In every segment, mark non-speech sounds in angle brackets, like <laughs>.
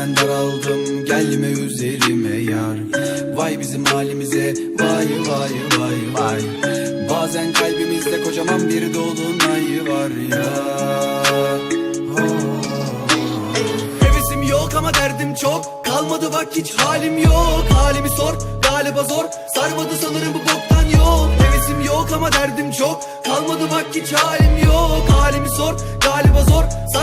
Zaten daraldım gelme üzerime yar. Vay bizim halimize vay vay vay vay. Bazen kalbimizde kocaman bir dolunay var ya. Hevesim yok ama derdim çok. Kalmadı bak hiç halim yok. Halimi sor galiba zor. Sarmadı sanırım bu boktan yok. Hevesim yok ama derdim çok. Kalmadı bak hiç halim yok. Halimi sor galiba zor. Sarmadı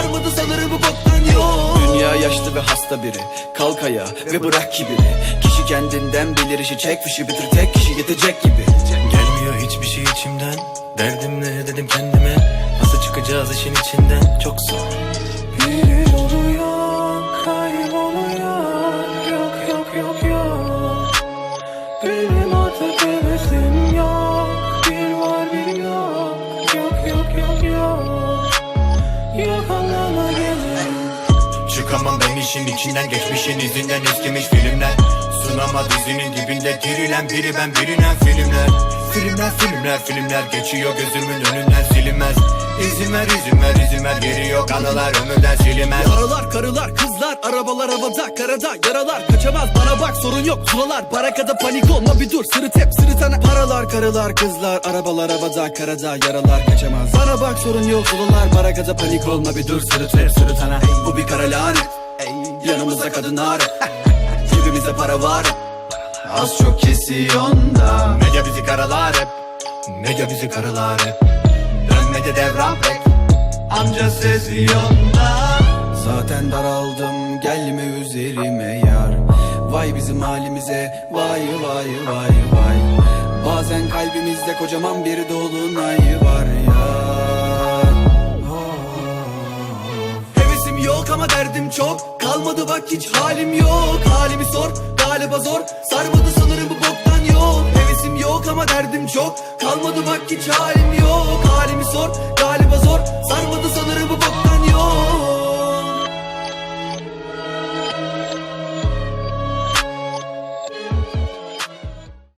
ve hasta biri. Kalk ayağa ve bırak kibiri. Kişi kendinden bilir işi. Çek fişi bitir. Tek kişi yetecek gibi. Gelmiyor hiçbir şey içimden. Derdim ne dedim kendime. Nasıl çıkacağız işin içinden? Çok zor. Bir oluyor kayboluyor. Yok yok yok yok. Benim artık hevesim yok. Bir var bir yok. Yok yok yok yok. Yok anlama gelir Çıkamam ben işin içinden Geçmişin izinden eskimiş filmler. Sunama dizinin dibinde Dirilen biri ben bilinen filmler Filmler filmler filmler Geçiyor gözümün önünden silinmez. İzin ver izin ver izin ver Geri yok anılar ömürden silinmez. Yaralar karılar kızlar arabalar havada karada yaralar kaçamaz. Bana bak sorun yok Zulalar barakada panik olma bir dur. Sırıt hep sırıtana Paralar karılar kızlar arabalar havada karada yaralar kaçamaz. Bana bak sorun yok zulalar barakada panik olma bir dur. Sırıt hep sırıtana Bu bir kara lanet yanımızda kadınlar. <laughs> Cebimizde para var. Az çok kesiyon da karalar hep. Medya bizi karalar hep. Dönmece devran pek. Anca sezyonda Zaten daraldım gelme üzerime yar. Vay bizim halimize vay vay vay vay. Bazen kalbimizde kocaman bir dolunay var ya Hevesim yok ama derdim çok. Kalmadı bak hiç halim yok. Halimi sor galiba zor. Sarmadı çok Kalmadı bak hiç halim yok. Halimi sor galiba zor. Sarmadı